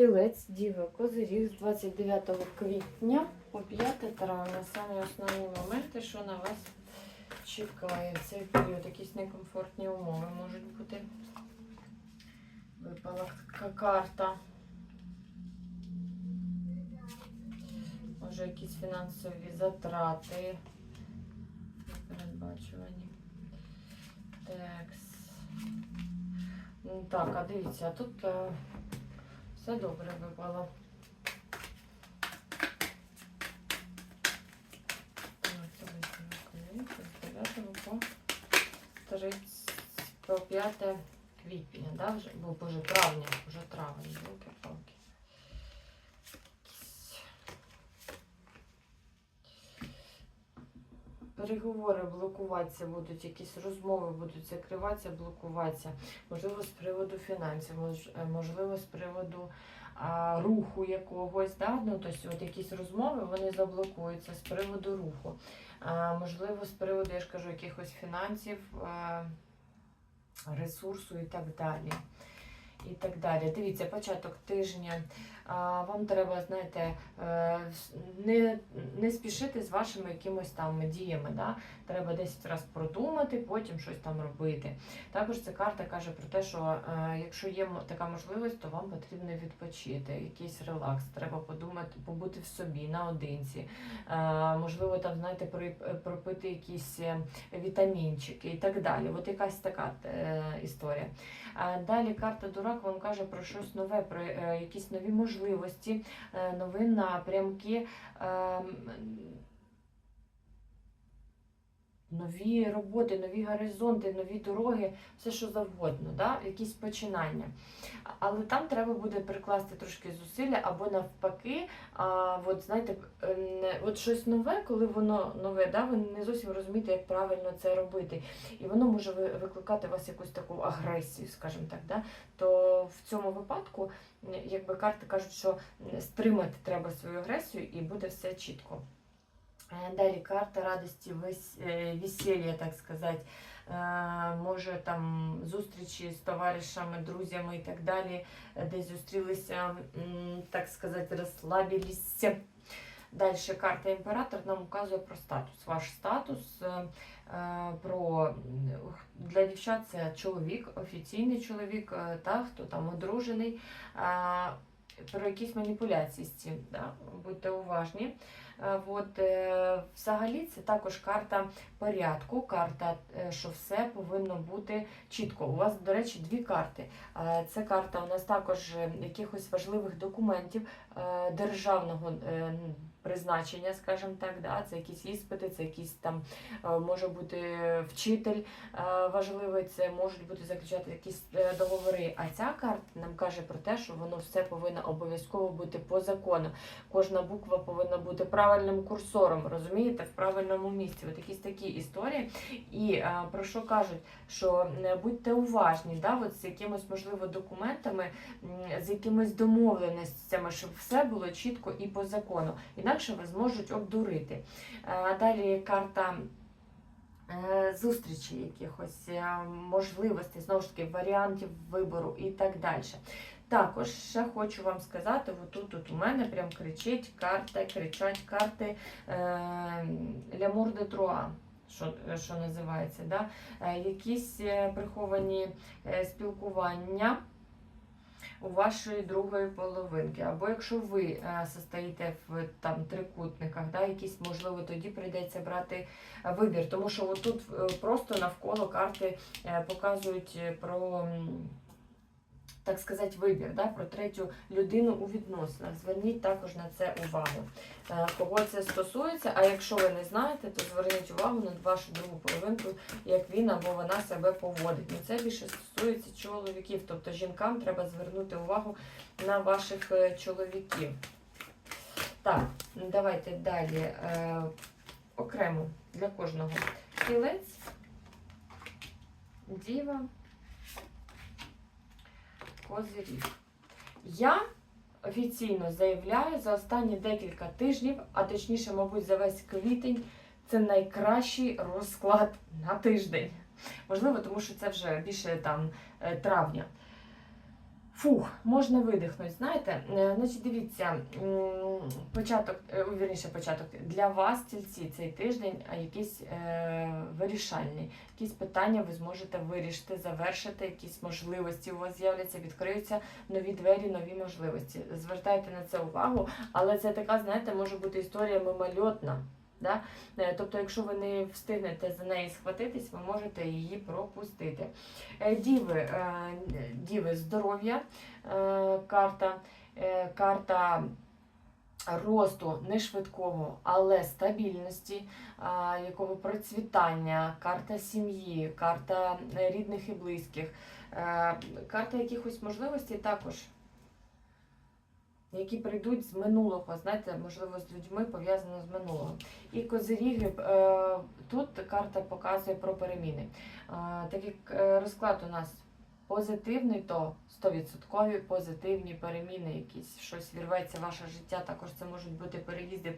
Тілець, діва, козиріг з 29 квітня по 5 травня. Саме основні моменти, що на вас чекає в цей період. Якісь некомфортні умови можуть бути. Випала к- карта. Може, якісь фінансові затрати. Непередбачувані. Текс. Ну, Так, а дивіться, а тут е, все добре випало. Так, це висновок. З 9 по 5 квітня, да, вже? Бо, боже, травня, вже травень, руки-палки. Переговори блокуватися будуть, якісь розмови будуть закриватися, блокуватися. Можливо, з приводу фінансів, е, можливо, з приводу а, руху якогось. Да? Ну, тобто, от якісь розмови вони заблокуються з приводу руху. А, можливо, з приводу, я ж кажу, якихось фінансів, е, ресурсу і так далі. І так далі. Дивіться, початок тижня. Вам треба, знаєте, е, не, не спішити з вашими якимось там діями. Да? Треба 10 разів продумати, потім щось там робити. Також ця карта каже про те, що е, якщо є така можливість, то вам потрібно відпочити, якийсь релакс. Треба подумати, побути в собі наодинці. Е, можливо, там, знаєте, пропити якісь вітамінчики і так далі. От якась така історія. Далі карта Дурак вам каже про щось нове, про е, якісь нові можливості, е, нові напрямки. Нові роботи, нові горизонти, нові дороги, все що завгодно, да? якісь починання. Але там треба буде прикласти трошки зусилля, або навпаки, а, от, знаєте, е, от щось нове, коли воно нове, да? ви не зовсім розумієте, як правильно це робити. І воно може викликати у вас якусь таку агресію, скажімо так. Да? То в цьому випадку, якби карти кажуть, що стримати треба свою агресію і буде все чітко. Е, Далі карта радості, вес- е, весілля, так сказати. Може там зустрічі з товаришами, друзями і так далі, е, десь зустрілися, так сказати, розслабилися. Далі карта імператор нам указує про статус. Ваш статус про для дівчат це чоловік, офіційний чоловік, та хто там одружений. Про якісь маніпуляції з цим, да? будьте уважні. Е, От, е, взагалі це також карта порядку, карта, е, що все повинно бути чітко. У вас, до речі, дві карти. Це карта у нас також якихось важливих документів державного призначення, скажімо так. Да? Це якісь іспити, це якісь там е, може бути вчитель е, важливий, це можуть бути заключати якісь е, договори. А ця карта нам каже про те, що воно все повинно обов'язково бути по закону. Кожна буква повинна бути правильним курсором, розумієте, в правильному місці. От якісь такі історії. І про що кажуть, що будьте уважні, да, от з якимось можливо документами, з якимись домовленостями, щоб все було чітко і по закону. Інакше вас можуть обдурити. Е, Далі карта. е, Зустрічі якихось е, можливостей, знову ж таки, варіантів вибору і так далі. Також ще хочу вам сказати, отут тут у мене прям кричить карта, кричать карти Лямур де Труа, що, що називається. Да? Якісь приховані спілкування у вашої другої половинки. Або якщо ви е, состоїте в там, трикутниках, да, якісь, можливо, тоді прийдеться брати е, вибір. Тому що отут е, просто навколо карти показують про. Так сказати, вибір да, про третю людину у відносинах. Зверніть також на це увагу. Е, Кого це стосується, а якщо ви не знаєте, то зверніть увагу на вашу другу половинку, як він або вона себе поводить. Ну, це більше стосується чоловіків. Тобто жінкам треба звернути увагу на ваших е, чоловіків. Так, давайте далі. Е, окремо для кожного. Тілець, діва, козиріг. Я офіційно заявляю за останні декілька тижнів, а точніше, мабуть, за весь квітень, це найкращий розклад на тиждень. Можливо, тому що це вже більше там е, травня. Фух, можна видихнути. Знаєте, Е, значить, дивіться, початок, е, вірніше, початок для вас, тільці, цей тиждень а, якийсь е, вирішальний. Якісь питання ви зможете вирішити, завершити, якісь можливості у вас з'являться, відкриються нові двері, нові можливості. Звертайте на це увагу, але це така, знаєте, може бути історія мимольотна. Да? Е, Тобто, якщо ви не встигнете за неї схватитись, ви можете її пропустити. Е, Діви, е, діви здоров'я, карта, карта росту не швидкого, але стабільності, якого процвітання, карта сім'ї, карта рідних і близьких, карта якихось можливостей також. Які прийдуть з минулого, знаєте, можливо, з людьми пов'язано з минулого. І козиріги е, тут карта показує про переміни. Такий так як е, розклад у нас позитивний, то 100% позитивні переміни якісь. Щось вірветься ваше життя. Також це можуть бути переїзди,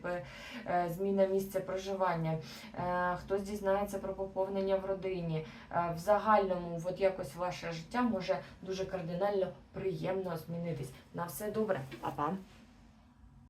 е, зміна місця проживання. Е, Хтось дізнається про поповнення в родині. Е, В загальному, от якось ваше життя може дуже кардинально приємно змінитись. На все добре, Па-па!